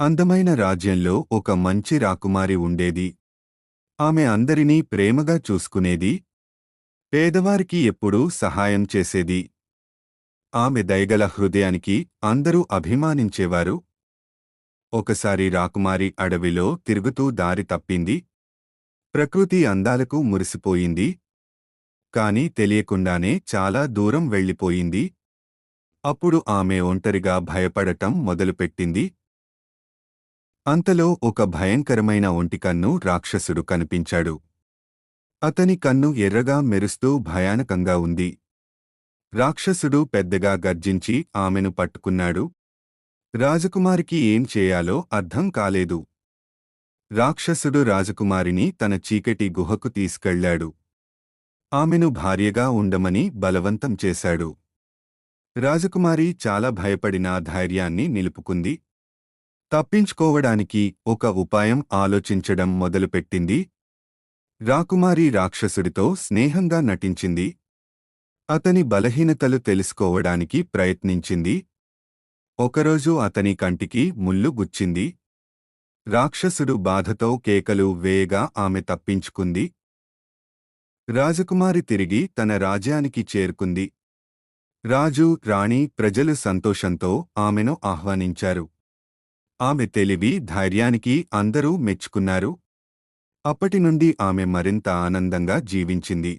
అందమైన రాజ్యంలో ఒక మంచి రాకుమారి ఉండేది. ఆమె అందరినీ ప్రేమగా చూసుకునేది. పేదవారికి ఎప్పుడూ సహాయం చేసేది. ఆమె దయగల హృదయానికి అందరూ అభిమానించేవారు. ఒకసారి రాకుమారి అడవిలో తిరుగుతూ దారి తప్పింది. ప్రకృతి అందాలకు మురిసిపోయింది. కాని తెలియకుండానే చాలా దూరం వెళ్ళిపోయింది. అప్పుడు ఆమె ఒంటరిగా భయపడటం మొదలుపెట్టింది. అంతలో ఒక భయంకరమైన ఒంటికన్ను రాక్షసుడు కనిపించాడు. అతని కన్ను ఎర్రగా మెరుస్తూ భయానకంగా ఉంది. రాక్షసుడు పెద్దగా గర్జించి ఆమెను పట్టుకున్నాడు. రాజకుమారికి ఏం చేయాలో అర్థం కాలేదు. రాక్షసుడు రాజకుమారిని తన చీకటి గుహకు తీసుకెళ్ళాడు. ఆమెను భార్యగా ఉండమని బలవంతం చేశాడు. రాజకుమారి చాలా భయపడిన ధైర్యాన్ని నిలుపుకుంది. తప్పించుకోవడానికి ఒక ఉపాయం ఆలోచించడం మొదలుపెట్టింది. రాకుమారి రాక్షసుడితో స్నేహంగా నటించింది. అతని బలహీనతలు తెలుసుకోవడానికి ప్రయత్నించింది. ఒకరోజు అతని కంటికి ముల్లు గుచ్చింది. రాక్షసుడు బాధతో కేకలు వేయగా ఆమె తప్పించుకుంది. రాజకుమారి తిరిగి తన రాజ్యానికి చేరుకుంది. రాజు రాణి ప్రజలు సంతోషంతో ఆమెను ఆహ్వానించారు. ఆమె తెలివి ధైర్యానికి అందరూ మెచ్చుకున్నారు. అప్పటి నుండి ఆమె మరింత ఆనందంగా జీవించింది.